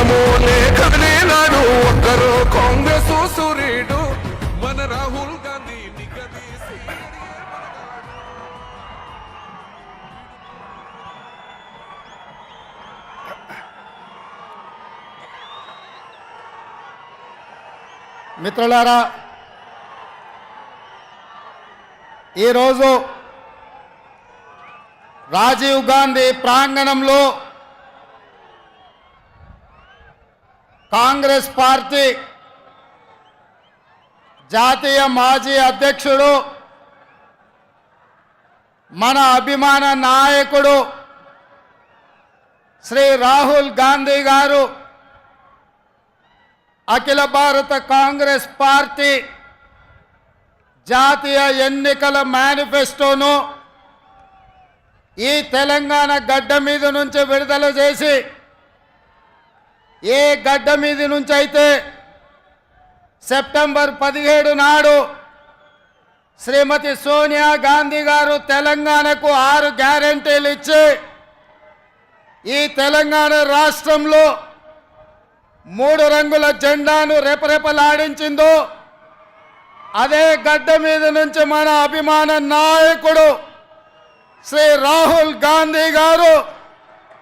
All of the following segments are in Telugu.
బంధము లేక నేనాడు ఒక్కరు కాంగ్రెస్ సూర్యుడు మన రాహుల్ గాంధీ మిత్రులారా ఈరోజు రాజీవ్ గాంధీ ప్రాంగణంలో కాంగ్రెస్ పార్టీ జాతీయ మాజీ అధ్యక్షుడు మన అభిమాన నాయకుడు శ్రీ రాహుల్ గాంధీ గారు అఖిల భారత కాంగ్రెస్ పార్టీ జాతీయ ఎన్నికల మేనిఫెస్టోను ఈ తెలంగాణ గడ్డ మీద నుంచి విడుదల చేసి ఏ గడ్డ మీద నుంచి అయితే సెప్టెంబర్ పదిహేడు నాడు శ్రీమతి సోనియా గాంధీ గారు తెలంగాణకు ఆరు గ్యారంటీలు ఇచ్చి ఈ తెలంగాణ రాష్ట్రంలో మూడు రంగుల జెండాను రెపరెపలాడించిందో అదే గడ్డ మీద నుంచి మన అభిమాన నాయకుడు శ్రీ రాహుల్ గాంధీ గారు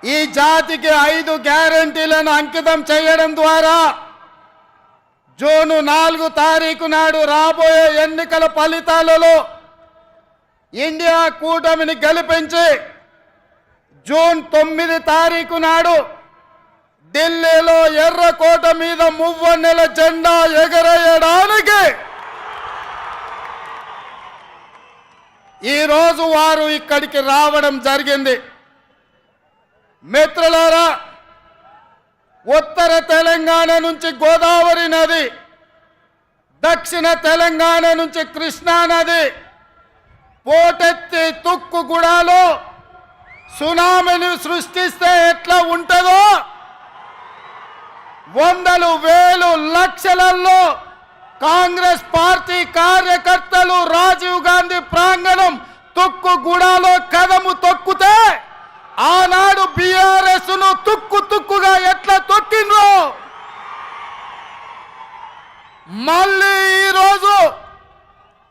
ఈ జాతికి ఐదు గ్యారంటీలను అంకితం చేయడం ద్వారా జూను నాలుగు తారీఖు నాడు రాబోయే ఎన్నికల ఫలితాలలో ఇండియా కూటమిని గెలిపించి జూన్ తొమ్మిది తారీఖు నాడు ఢిల్లీలో ఎర్రకోట మీద మువ్వన్నెల జెండా ఎగరేయడానికి ఈరోజు వారు ఇక్కడికి రావడం జరిగింది. మిత్రులారా ఉత్తర తెలంగాణ నుంచి గోదావరి నది దక్షిణ తెలంగాణ నుంచి కృష్ణా నది పోటెత్తి తుక్కుగూడలో సునామీని సృష్టిస్తే ఎట్లా ఉంటుందో వందలు వేలు లక్షలలో కాంగ్రెస్ పార్టీ కార్యకర్తలు రాజీవ్ గాంధీ ప్రాంగణం తొక్కు గుడాలో కదము తొక్కుతే ఆనాడు బీఆర్ఎస్ను తుక్కు తుక్కుగా ఎట్లా తొక్కిండ్రో? మళ్ళీ ఈరోజు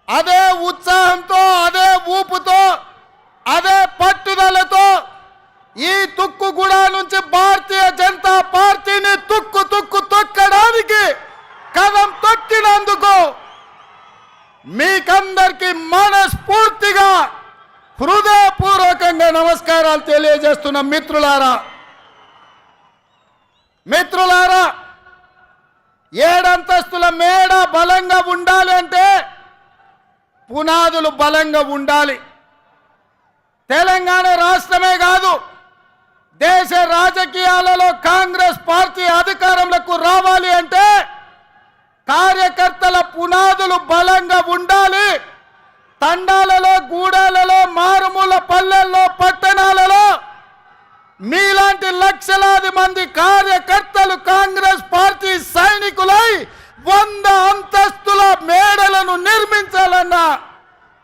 అదే ఉత్సాహంతో అదే ఊపుతో అదే పట్టుదలతో ఈ తుక్కుగూడ నుంచి భారతీయ జనతా పార్టీని తుక్కు తుక్కు తొక్కడానికి కదం తొక్కినందుకు మీకందరికి మన హృదయపూర్వకంగా నమస్కారాలు తెలియజేస్తున్న మిత్రులారా మిత్రులారా ఏడంతస్తుల మేడ బలంగా ఉండాలి అంటే పునాదులు బలంగా ఉండాలి. తెలంగాణ రాష్ట్రమే కాదు దేశ రాజకీయాలలో కాంగ్రెస్ పార్టీ అధికారంలోకి రావాలి అంటే కార్యకర్తల పునాదులు బలంగా ఉండాలి. తండాలలో గూడాలలో మారుమూల పల్లెల్లో పట్టణాలలో మీలాంటి లక్షలాది మంది కార్యకర్తలు కాంగ్రెస్ పార్టీ సైనికులై వంద అంతస్తుల మేడలను నిర్మించాలన్నా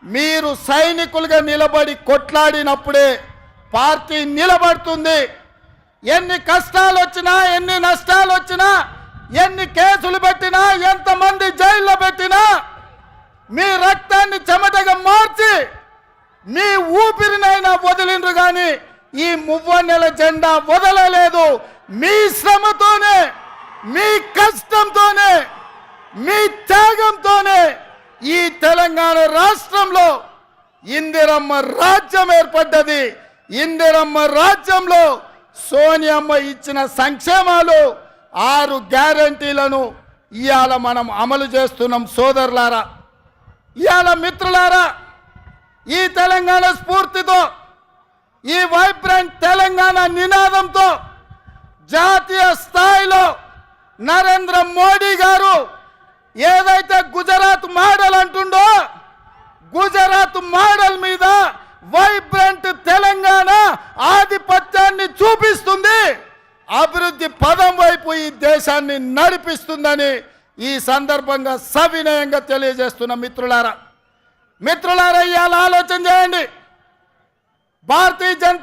మీరు సైనికులుగా నిలబడి కొట్లాడినప్పుడే పార్టీ నిలబడుతుంది. ఎన్ని కష్టాలు వచ్చినా ఎన్ని నష్టాలు వచ్చినా ఎన్ని కేసులు పెట్టినా ఎంతమంది జైల్లో పెట్టినా మీ రక్తాన్ని చెమటగా మార్చి మీ ఊపిరినైనా వదిలిండ్రు కానీ ఈ మువ్వన్నెల జెండా వదలలేదు. మీ శ్రమతోనే మీ కష్టంతోనే మీ త్యాగంతోనే ఈ తెలంగాణ రాష్ట్రంలో ఇందిరమ్మ రాజ్యం ఏర్పడ్డది. ఇందిరమ్మ రాజ్యంలో సోనియమ్మ ఇచ్చిన సంక్షేమాలు ఆరు గ్యారంటీలను ఇవాళ మనం అమలు చేస్తున్నాం సోదరులారా. ఇవాళ మిత్రులారా ఈ తెలంగాణ స్ఫూర్తితో ఈ వైబ్రెంట్ తెలంగాణ నినాదంతో జాతీయ స్థాయిలో నరేంద్ర మోడీ గారు ఏదైతే గుజరాత్ మోడల్ అంటుండో గుజరాత్ మోడల్ మీద వైబ్రెంట్ తెలంగాణ ఆధిపత్యాన్ని చూపిస్తుంది. అభివృద్ధి పదం వైపు ఈ దేశాన్ని నడిపిస్తుందని ఈ సందర్భంగా సవినయంగా తెలియజేస్తున్న మిత్రులారా మిత్రులారా ఇవాళ ఆలోచన చేయండి. భారతీయ జనతా